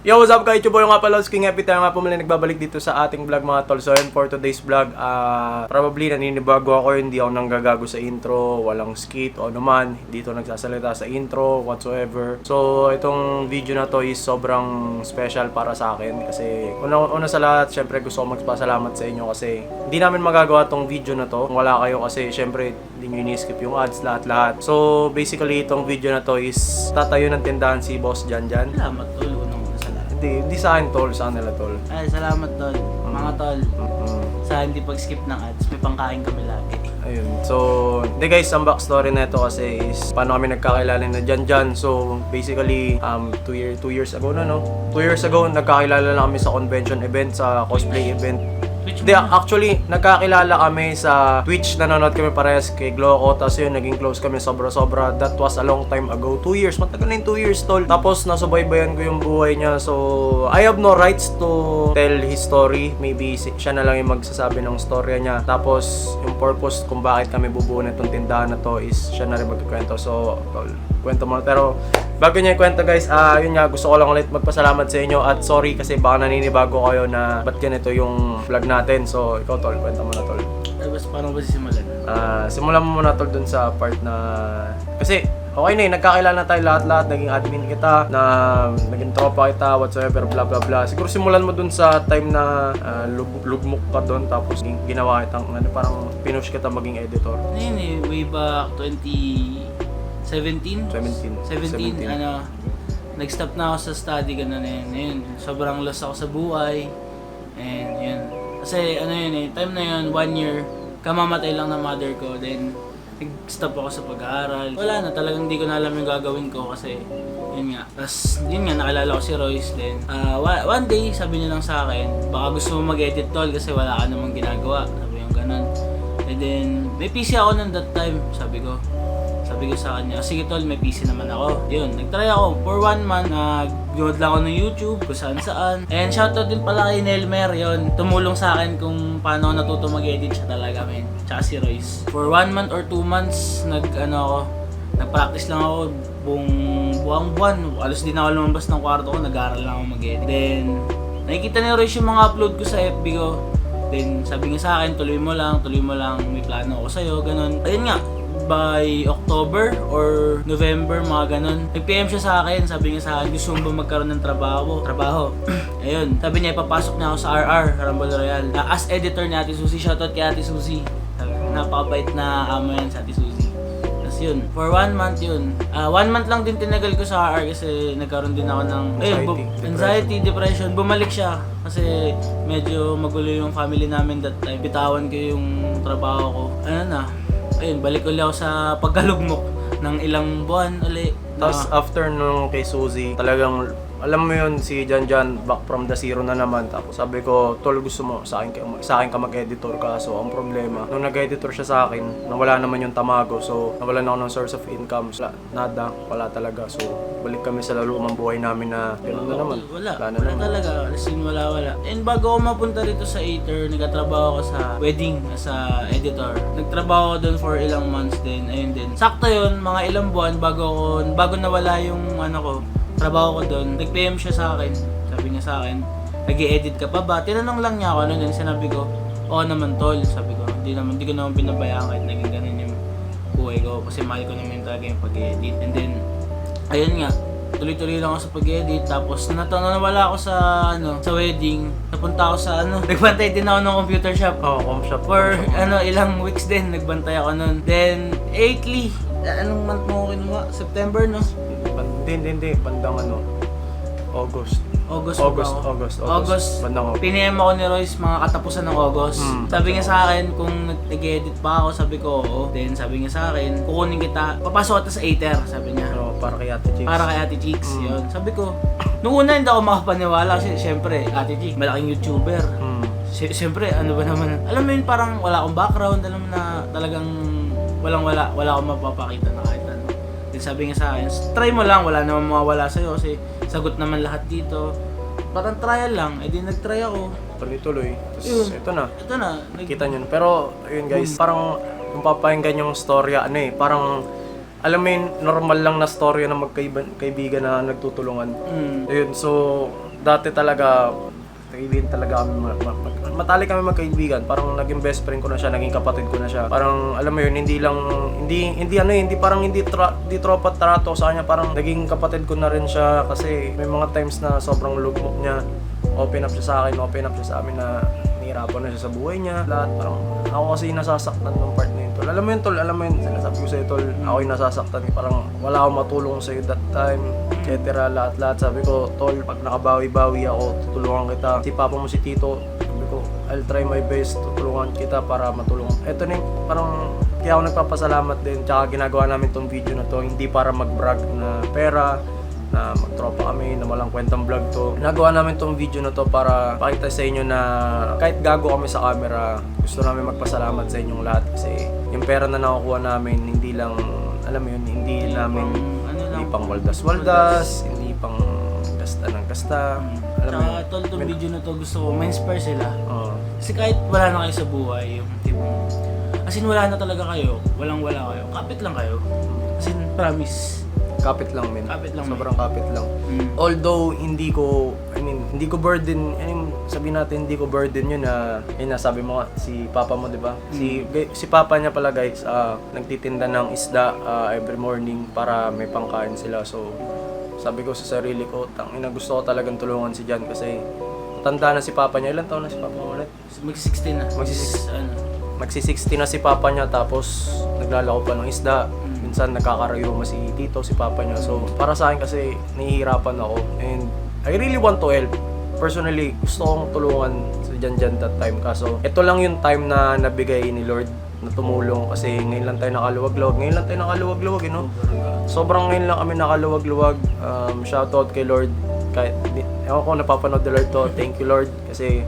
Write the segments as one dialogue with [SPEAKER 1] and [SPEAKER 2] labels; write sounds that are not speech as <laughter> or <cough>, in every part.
[SPEAKER 1] Yo, what's up guys? Yung boy nga pala, King Happy tayo nga po muli nagbabalik dito sa ating vlog mga tol. So yun, for today's vlog, ah probably naninibago ako, hindi ako nanggagago sa intro, walang skit o naman, dito nagsasalita sa intro, whatsoever. So itong video na to is sobrang special para sa akin kasi una, una sa lahat, syempre gusto ko magpasalamat sa inyo kasi hindi namin magagawa tong video na to kung wala kayo kasi syempre hindi nyo ini-skip yung ads, lahat-lahat. So basically itong video na to is tatayo ng tindahan si Boss Jan Jan.
[SPEAKER 2] Salamat tol,
[SPEAKER 1] Hindi, hindi sa akin tol, sa kanila tol.
[SPEAKER 2] Ay, salamat tol. Mga tol,
[SPEAKER 1] Mm.
[SPEAKER 2] sa hindi pag-skip ng ads, may pangkain kami lagi.
[SPEAKER 1] Ayun. So, hindi guys, ang backstory na ito kasi is paano kami nagkakilala na dyan dyan. So, basically, um, two, year, two years ago na, no? Two years ago, nagkakilala na kami sa convention event, sa cosplay event.
[SPEAKER 2] Twitch
[SPEAKER 1] Hindi,
[SPEAKER 2] na.
[SPEAKER 1] actually, nagkakilala kami sa Twitch, nanonood kami parehas kay Gloco, tapos yun, naging close kami sobra-sobra. That was a long time ago. Two years, matagal na yung two years, tol. Tapos, nasubaybayan ko yung buhay niya. So, I have no rights to tell his story. Maybe si- siya na lang yung magsasabi ng storya niya. Tapos, yung purpose kung bakit kami bubuo na itong tindahan na to is siya na rin magkikwento. So, tol, kwento mo. Pero, bago niya ikwento guys, ah yun nga, gusto ko lang ulit magpasalamat sa inyo at sorry kasi baka naninibago kayo na ba't ganito yung vlog natin. So, ikaw tol, kwento mo na tol.
[SPEAKER 2] Tapos paano ba sisimulan?
[SPEAKER 1] Ah, simulan mo muna tol dun sa part na... Kasi, okay na eh, nagkakilala na tayo lahat-lahat, naging admin kita, na naging tropa kita, whatsoever, blah blah blah. Siguro simulan mo dun sa time na ah, lug- lugmok ka dun, tapos gin- ginawa kitang, ano, parang pinush kita maging editor.
[SPEAKER 2] Ano yun eh, way back 2017?
[SPEAKER 1] 17.
[SPEAKER 2] 17, ano, nag-stop na ako sa study, ganun na yun. Ayun, sobrang lost ako sa buhay. And yun. Kasi ano yun eh, time na yun, one year, kamamatay lang ng mother ko. Then, nag-stop ako sa pag-aaral. Wala na, talagang hindi ko na alam yung gagawin ko kasi yun nga. Tapos, yun nga, nakilala ko si Royce. Then, ah, wa- one day, sabi niya lang sa akin, baka gusto mo mag-edit tol kasi wala ka namang ginagawa. Sabi yung ganun. And then, may PC ako nun that time, sabi ko. Sabi ko sa kanya, sige tol, may PC naman ako. Yun, nagtry ako. For one month, nag-load lang ako ng YouTube, kung saan saan. And shoutout din pala kay Nelmer, yun. Tumulong sa akin kung paano ako natuto mag-edit siya talaga, men. Tsaka si Royce. For one month or two months, nag, ano ako, nag-practice lang ako buong buwang buwan. Alos din ako lumabas ng kwarto ko, nag-aaral lang ako mag-edit. Then, nakikita ni Royce yung mga upload ko sa FB ko. Then, sabi niya sa akin, tuloy mo lang, tuloy mo lang, may plano ako sa'yo, ganun. Ayun nga, by October or November, mga ganun. Nag-PM siya sa akin, sabi niya sa akin, gusto mo ba magkaroon ng trabaho? Trabaho. <clears throat> Ayun, sabi niya, ipapasok niya ako sa RR, Rumble Royal. Na as editor ni Ate Susie, shoutout kay Ate Susie. Napakabait na amo yan sa Ate Susie. Yun, for one month yun. Ah, one month lang din tinagal ko sa RR kasi nagkaroon din ako ng ayun, bu-
[SPEAKER 1] Anxiety,
[SPEAKER 2] anxiety, depression. Bumalik siya kasi medyo magulo yung family namin that time. Bitawan ko yung trabaho ko. Ano na, ayun, balik ulit ako sa pagkalugmok ng ilang buwan ulit.
[SPEAKER 1] Tapos
[SPEAKER 2] Na-
[SPEAKER 1] after nung kay Suzy, talagang alam mo yun si Jan Jan back from the zero na naman tapos sabi ko tol gusto mo sa akin ka, sa akin ka mag-editor ka so ang problema nung nag-editor siya sa akin nawala naman yung tamago so nawalan ako ng source of income wala, nada wala talaga so balik kami sa lalumang buhay namin na ganoon na naman
[SPEAKER 2] Wala,
[SPEAKER 1] wala
[SPEAKER 2] wala
[SPEAKER 1] naman
[SPEAKER 2] talaga. As in, wala, wala. And bago ako mapunta rito sa Aether, nagkatrabaho ako sa wedding, sa editor. Nagtrabaho ako doon for ilang months din, ayun din. Sakto yun, mga ilang buwan bago ako, bago nawala yung ano ko, trabaho ko doon. Nag-PM siya sa akin, sabi niya sa akin, nag edit ka pa ba? Tinanong lang niya ako, ano din, sinabi ko, oo naman tol, sabi ko, hindi naman, hindi ko naman pinabayaan kahit naging ganun yung buhay ko kasi mahal ko naman talaga yung pag-edit. And then, ayun nga, tuloy-tuloy lang ako sa pag-edit tapos nat nawala ako sa ano sa wedding. Napunta ako sa ano <laughs> nagbantay din ako ng computer shop.
[SPEAKER 1] Oh com shop.
[SPEAKER 2] For
[SPEAKER 1] com shop.
[SPEAKER 2] ano ilang weeks din nagbantay ako nun. Then 8ly anong month mo kinuha? September no
[SPEAKER 1] hindi hindi hindi bandang ano August
[SPEAKER 2] August
[SPEAKER 1] August,
[SPEAKER 2] ba ako?
[SPEAKER 1] August, August.
[SPEAKER 2] August.
[SPEAKER 1] Bandang August.
[SPEAKER 2] PNM ako ni Royce mga katapusan ng August.
[SPEAKER 1] Hmm.
[SPEAKER 2] Sabi niya sa akin kung nag-edit pa ako, sabi ko oo. Then sabi niya sa akin, kukunin kita, papasok kita sa Aether, sabi niya.
[SPEAKER 1] so, para kay Ate Chicks
[SPEAKER 2] Para kay Ate Cheeks,
[SPEAKER 1] Mm.
[SPEAKER 2] yun. Sabi ko, nung una hindi ako makapaniwala kasi syempre, Ate Cheeks, malaking YouTuber.
[SPEAKER 1] Hmm.
[SPEAKER 2] Si- Siyempre, ano ba naman, alam mo yun, parang wala akong background, alam mo na talagang walang wala, wala akong mapapakita na kahit sabi niya sa akin, try mo lang, wala namang mawawala sa'yo kasi sagot naman lahat dito. Parang trial lang, edi nag-try ako.
[SPEAKER 1] tuloy-tuloy tapos
[SPEAKER 2] Yun.
[SPEAKER 1] ito na
[SPEAKER 2] Ito na, nag-
[SPEAKER 1] Kita nyo. Pero, ayun guys, parang kung papakinggan yung storya, ano eh, parang, alam mo yun, normal lang na storya na magkaibigan na nagtutulungan.
[SPEAKER 2] Mm.
[SPEAKER 1] Ayun, so, dati talaga, kaibigan talaga kami, ma- ma- ma- matali kami magkaibigan. Parang naging best friend ko na siya, naging kapatid ko na siya. Parang, alam mo yun, hindi lang, hindi, hindi ano eh, hindi parang hindi, tra, hindi tropa trato sa kanya. Parang naging kapatid ko na rin siya kasi may mga times na sobrang lugmok niya. Open up siya sa akin, open up siya sa amin na nahihirapan na siya sa buhay niya. Lahat, parang ako kasi nasasaktan ng part yun, tol. Alam mo yun, tol, alam mo yun, sinasabi ko sa'yo, tol, ako yung nasasaktan. Parang wala akong matulong sa'yo that time, etc. Lahat-lahat. Sabi ko, tol, pag nakabawi-bawi ako, tutulungan kita. Si papa mo si Tito, sabi ko, I'll try my best, tutulungan kita para matulungan. Ito na yung, parang, kaya ako nagpapasalamat din, tsaka ginagawa namin tong video na to, hindi para mag-brag na pera, na magtropa kami, na walang kwentang vlog to. Nagawa namin tong video na to para pakita sa inyo na kahit gago kami sa camera, gusto namin magpasalamat sa inyong lahat kasi yung pera na nakukuha namin, hindi lang, alam mo yun, hindi namin,
[SPEAKER 2] pang- ano lang,
[SPEAKER 1] hindi pang waldas-waldas, hindi pang gasta ng gasta. Alam mo
[SPEAKER 2] Tsaka
[SPEAKER 1] yun?
[SPEAKER 2] tol, itong video na to gusto ko, ma-inspire sila.
[SPEAKER 1] Oo.
[SPEAKER 2] Kasi kahit wala na kayo sa buhay, yung tipong, as in wala na talaga kayo, walang wala kayo, kapit lang kayo. As in, promise.
[SPEAKER 1] Kapit lang, men.
[SPEAKER 2] Kapit lang,
[SPEAKER 1] Sobrang kapit lang.
[SPEAKER 2] Mm.
[SPEAKER 1] Although hindi ko I mean hindi ko burden I mean sabihin natin hindi ko burden yun na yun na sabi mo nga si papa mo 'di ba si gay- si papa niya pala guys ah, nagtitinda ng isda ah, every morning para may pangkain sila so sabi ko sa sarili ko tang ina gusto ko talagang tulungan si Jan kasi tanda na si papa niya ilan taon na si papa mo ulit
[SPEAKER 2] Magsi-16 na.
[SPEAKER 1] Magsi-
[SPEAKER 2] ano.
[SPEAKER 1] magsi-60 na si papa niya tapos naglalako pa ng isda. Minsan nagkakarayuma si tito, si papa niya. So para sa akin kasi nahihirapan ako and I really want to help. Personally, gusto kong tulungan si Jan Jan that time. Kaso ito lang yung time na nabigay ni Lord na tumulong kasi ngayon lang tayo nakaluwag-luwag. Ngayon lang tayo nakaluwag-luwag, you know? Sobrang ngayon lang kami nakaluwag-luwag. Um, shoutout kay Lord. Kahit, ewan ko napapanood ni Lord to. Thank you Lord. Kasi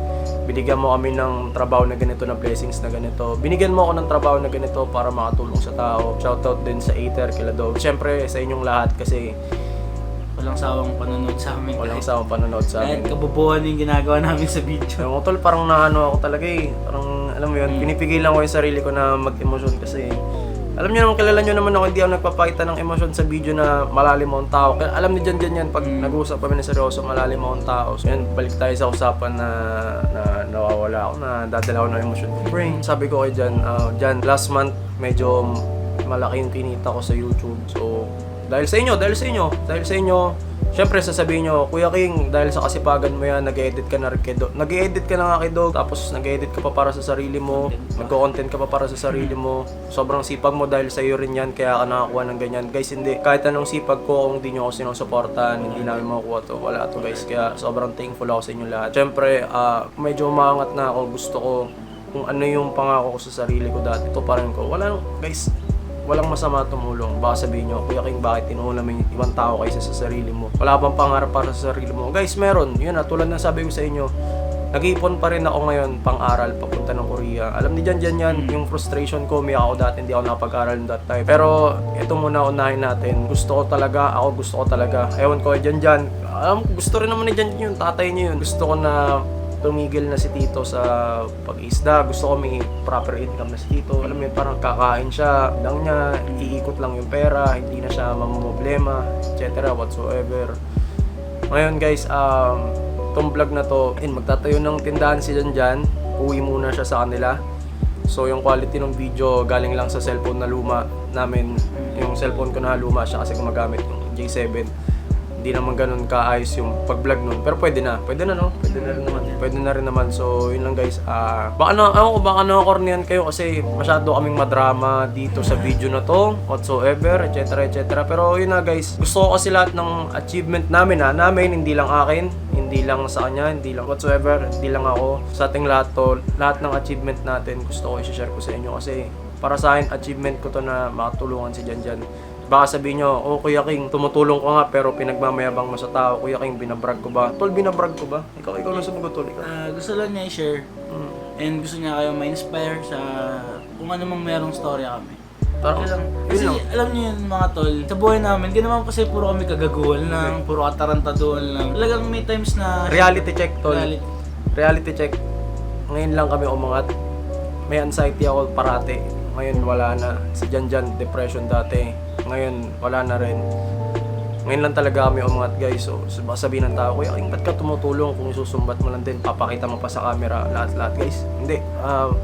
[SPEAKER 1] binigyan mo kami ng trabaho na ganito, na blessings na ganito. Binigyan mo ako ng trabaho na ganito para makatulong sa tao. Shoutout din sa Aether, kila Dog. Siyempre sa inyong lahat kasi
[SPEAKER 2] Walang sawang panonood sa amin.
[SPEAKER 1] walang sa panonood sa
[SPEAKER 2] Kahit
[SPEAKER 1] amin.
[SPEAKER 2] kabobohan yung ginagawa namin sa video.
[SPEAKER 1] Ewan ko tol, parang naano ako talaga eh. Parang, alam mo yun, pinipigilan ko yung sarili ko na mag-emosyon kasi alam niyo naman, kilala niyo naman ako, hindi ako nagpapakita ng emosyon sa video na malalim akong tao. Kaya alam niyo dyan, dyan yan, pag nag-uusap kami ng seryoso, malalim akong tao. So yan, balik tayo sa usapan na, na nawawala ako, na dadala ako ng emosyon ko. Brain. Sabi ko kay Jan, ah, Jan, last month, medyo malaki yung kinita ko sa YouTube. So, dahil sa inyo, dahil sa inyo, dahil sa inyo, Siyempre, sasabihin nyo, Kuya King, dahil sa kasipagan mo yan, nag-edit ka na kay Dog. Nag-edit ka na nga kay Dog, tapos nag-edit ka pa para sa sarili mo, nagko-content ka pa para sa sarili mo. Sobrang sipag mo dahil sa iyo rin yan, kaya ka nakakuha ng ganyan. Guys, hindi. Kahit anong sipag ko, kung hindi nyo ako sinusuportahan, hindi namin makukuha to. Wala to guys. Kaya sobrang thankful ako sa inyo lahat. Siyempre, ah, medyo umangat na ako. Gusto ko kung ano yung pangako ko sa sarili ko dati, ito pa rin ko. Wala, guys, walang masama tumulong. Baka sabihin nyo, Kuya King, bakit tinuuna mo yung ibang tao kaysa sa sarili mo? Wala bang pangarap para sa sarili mo? Guys, meron. Yun na, tulad ng sabi ko sa inyo, nag-iipon pa rin ako ngayon pang-aral papunta ng Korea. Alam ni Jan Jan yan, yung frustration ko, may ako dati, hindi ako nakapag-aral that time. Pero ito muna unahin natin. Gusto ko talaga, ako gusto ko talaga. Ewan ko Jan Jan. Alam, gusto rin naman ni Jan Jan yun, tatay niya yun. Gusto ko na tumigil na si Tito sa pag-isda. Gusto ko may proper income na si Tito. Alam mo yun, parang kakain siya lang niya, iikot lang yung pera, hindi na siya mamumblema, etc. whatsoever. Ngayon guys, um, itong vlog na to, in, magtatayo ng tindahan si Jan Jan. Uwi muna siya sa kanila. So yung quality ng video galing lang sa cellphone na luma namin. Yung cellphone ko na luma siya kasi gumagamit yung J7 hindi naman ganun kaayos yung pag-vlog nun. Pero pwede na. Pwede na, no? Pwede na rin naman. Pwede na rin naman. So, yun lang guys. Ah, baka na, ako, baka nakakornian kayo kasi masyado kaming madrama dito sa video na to. Whatsoever, etc. etc. Pero yun na guys. Gusto ko kasi lahat ng achievement namin ha. Namin, hindi lang akin. Hindi lang sa kanya. Hindi lang whatsoever. Hindi lang ako. Sa ating lahat to. Lahat ng achievement natin gusto ko i-share ko sa inyo kasi para sa akin, achievement ko to na makatulungan si Jan Jan. Baka sabihin nyo, oh Kuya King, tumutulong ko nga pero pinagmamayabang mo sa tao. Kuya King, binabrag ko ba? Tol, binabrag ko ba? Ikaw, ikaw lang sumagot, Tol. Ikaw.
[SPEAKER 2] Ah, gusto lang niya i-share
[SPEAKER 1] Mm.
[SPEAKER 2] and gusto niya kayo ma-inspire sa kung ano mang merong storya kami.
[SPEAKER 1] Parang,
[SPEAKER 2] Okay lang.
[SPEAKER 1] yun
[SPEAKER 2] Kasi
[SPEAKER 1] lang.
[SPEAKER 2] alam niyo yun mga tol, sa buhay namin, di naman kasi puro kami kagaguhan lang, puro katarantaduhan lang. Talagang may times na...
[SPEAKER 1] Reality check, Tol.
[SPEAKER 2] Reality.
[SPEAKER 1] Reality check. Ngayon lang kami umangat. May anxiety ako parati. Ngayon wala na. Si Jan Jan, depression dati. Ngayon wala na rin. Ngayon lang talaga kami umangat guys. So, sabihin ng tao, Kuya, ba't ka tumutulong kung isusumbat mo lang din, papakita mo pa sa camera lahat-lahat guys. Hindi. Um,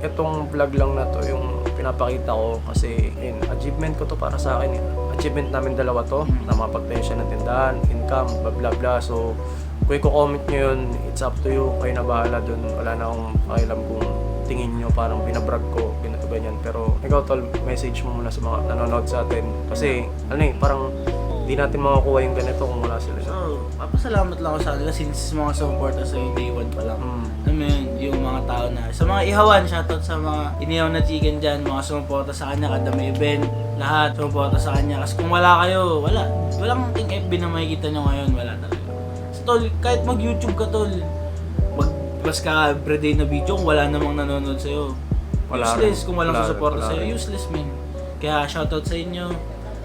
[SPEAKER 1] itong vlog lang na to, yung pinapakita ko kasi yun, achievement ko to para sa akin. Yun. Achievement namin dalawa to, na makapagtayo siya ng tindahan, income, blah blah blah. So, kung i-comment nyo yun, it's up to you. Kayo na bahala dun. Wala na akong pakialam kung tingin nyo parang binabrag ko, ganito ganyan. Pero ikaw tol, message mo muna sa mga nanonood sa atin. Kasi, ano eh, parang hindi natin makakuha yung ganito kung wala sila.
[SPEAKER 2] So, papasalamat lang ako sa kanila since mga supporter sa day one pa lang.
[SPEAKER 1] Mm.
[SPEAKER 2] Mo yun, yung mga tao na, sa mga ihawan, shoutout sa mga inihaw na chicken dyan, mga sumuporta sa kanya, kada may event, lahat sumuporta sa kanya. Kasi kung wala kayo, wala. Walang ting FB na makikita nyo ngayon, wala talaga. So, tol, kahit mag-YouTube ka, tol, mag-plus ka everyday na video kung wala namang nanonood sa'yo.
[SPEAKER 1] Wala
[SPEAKER 2] useless
[SPEAKER 1] rin.
[SPEAKER 2] kung walang
[SPEAKER 1] Wala
[SPEAKER 2] susuporta sa'yo. Useless, man. Kaya shoutout sa inyo.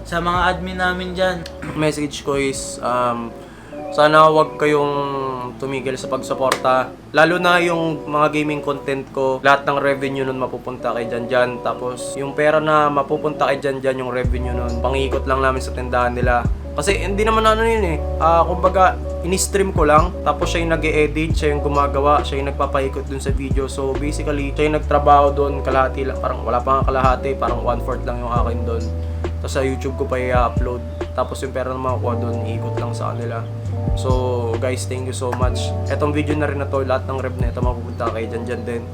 [SPEAKER 2] Sa mga admin namin dyan, <clears throat>
[SPEAKER 1] message ko is um, sana wag kayong tumigil sa pagsuporta. Lalo na yung mga gaming content ko, lahat ng revenue nun mapupunta kay Janjan. Tapos yung pera na mapupunta kay Janjan, yung revenue nun, pangikot lang namin sa tindahan nila. Kasi hindi naman ano yun eh. Ah, kumbaga, in-stream ko lang. Tapos siya yung nag edit siya yung gumagawa, siya yung nagpapaikot dun sa video. So basically, siya yung nagtrabaho doon, kalahati lang. Parang wala pa nga kalahati, parang one-fourth lang yung akin doon. Tapos sa YouTube ko pa i-upload. Tapos yung pera na makukuha doon, ikot lang sa kanila. So, guys, thank you so much. Etong video na rin na to, lahat ng rev na ito mapupunta kay Jan Jan din.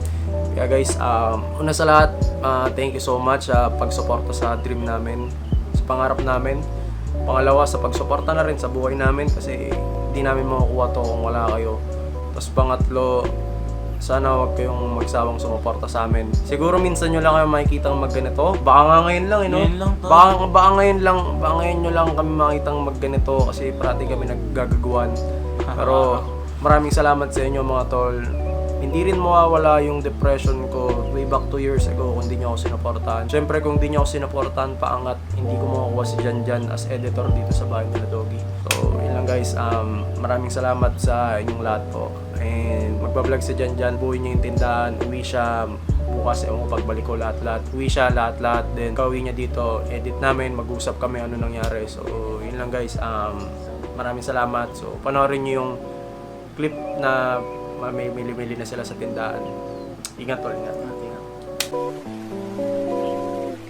[SPEAKER 1] Kaya guys, um, una sa lahat, ah, thank you so much sa pagsuporta sa dream namin, sa pangarap namin. Pangalawa, sa pagsuporta na rin sa buhay namin kasi hindi namin makukuha to kung wala kayo. Tapos pangatlo, sana wag kayong magsawang sumuporta sa amin. Siguro minsan nyo lang kayo makikita magganito. Baka nga ngayon lang, eh, no?
[SPEAKER 2] Ngayon lang to.
[SPEAKER 1] Baka, baka ngayon lang, baka ngayon nyo lang kami makitang magganito kasi parati kami naggagaguan. <laughs> Pero maraming salamat sa inyo mga tol. Hindi rin mawawala yung depression ko way back 2 years ago kung hindi nyo ako sinuportahan. Siyempre kung hindi nyo ako sinuportahan paangat, hindi ko makukuha si Jan Jan as editor dito sa bahay nila Doggy. So, yun lang guys. Um, maraming salamat sa inyong lahat po. And magbablog si Jan Jan, buhay niya yung tindahan, uwi siya bukas ewan ko pagbalik ko lahat-lahat. Uwi siya lahat-lahat. Then kauwi niya dito, edit namin, mag-usap kami ano nangyari. So, yun lang guys. Um, maraming salamat. So, panoorin niyo yung clip na may mili-mili na sila sa tindahan. Ingat tol, ingat.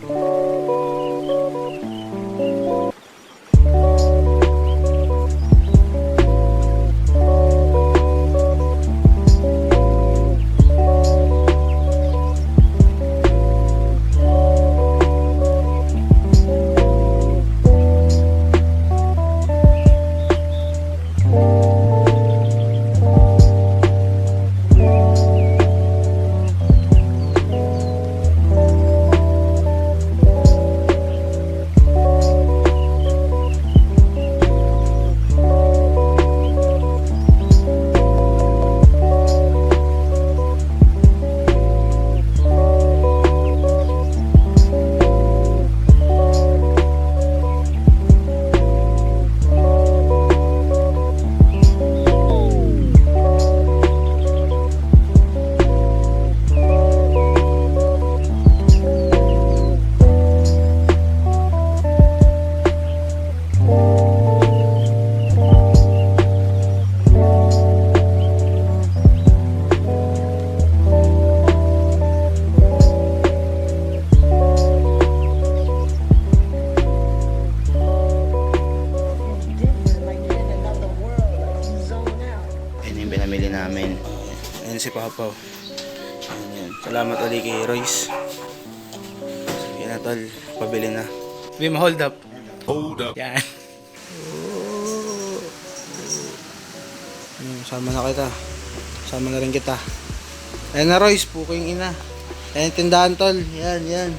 [SPEAKER 3] like
[SPEAKER 4] Royce. Sige na tol, pabili na. Sabi mo, hold up. Hold up. Yan. Hmm, sama na kita. Sama na rin kita. Ayun na Royce, puko yung ina. Yung tindahan tol. Yan, yan.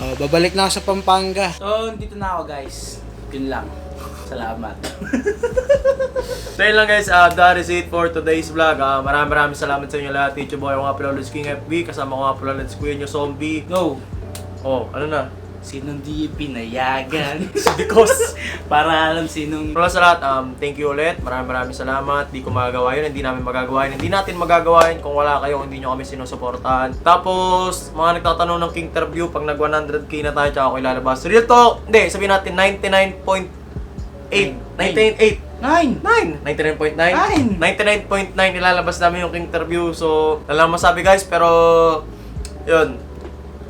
[SPEAKER 4] Oh, babalik na ako sa Pampanga.
[SPEAKER 2] So, dito na ako guys. Yun lang. Salamat. <laughs>
[SPEAKER 1] So yun lang guys, uh, that is it for today's vlog. Uh, maraming maraming salamat sa inyo lahat. Teacher Boy, ako nga pala Lodge King FB. Kasama ko nga pala Lodge Kuya nyo Zombie.
[SPEAKER 2] Go!
[SPEAKER 1] Oh, ano na?
[SPEAKER 2] Sinong di pinayagan? <laughs>
[SPEAKER 1] Because
[SPEAKER 2] Para alam sinong...
[SPEAKER 1] Pero sa lahat, um, thank you ulit. Maraming maraming salamat. Di ko magagawa yun. Hindi namin magagawa yun. Hindi natin magagawa yun kung wala kayo, hindi nyo kami sinusuportahan. Tapos, mga nagtatanong ng King Interview, pag nag 100k na tayo, tsaka ako ilalabas. Real talk! Hindi, sabihin natin 99 point 8. 99.8.
[SPEAKER 4] 9!
[SPEAKER 1] 9! 99.9?
[SPEAKER 4] Nine.
[SPEAKER 1] 99.9 ilalabas namin yung interview. So, lang masabi guys, pero yun.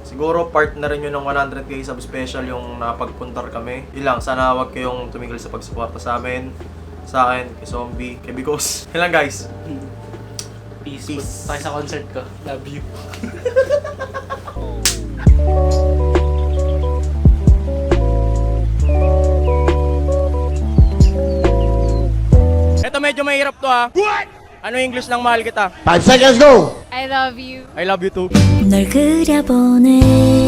[SPEAKER 1] Siguro part na rin yun ng 100k sub special yung napagpuntar kami. Yun lang, sana wag kayong tumigil sa pagsuporta sa amin. Sa akin, kay Zombie, kay Bigos. <laughs> Yun lang guys.
[SPEAKER 2] Peace.
[SPEAKER 1] Peace.
[SPEAKER 2] Punta tayo sa concert ko. Love you. <laughs>
[SPEAKER 1] medyo mahirap to ha. What? Ano yung English ng mahal kita?
[SPEAKER 5] Five seconds go!
[SPEAKER 6] I love you.
[SPEAKER 1] I love you too.
[SPEAKER 7] 널 그려보네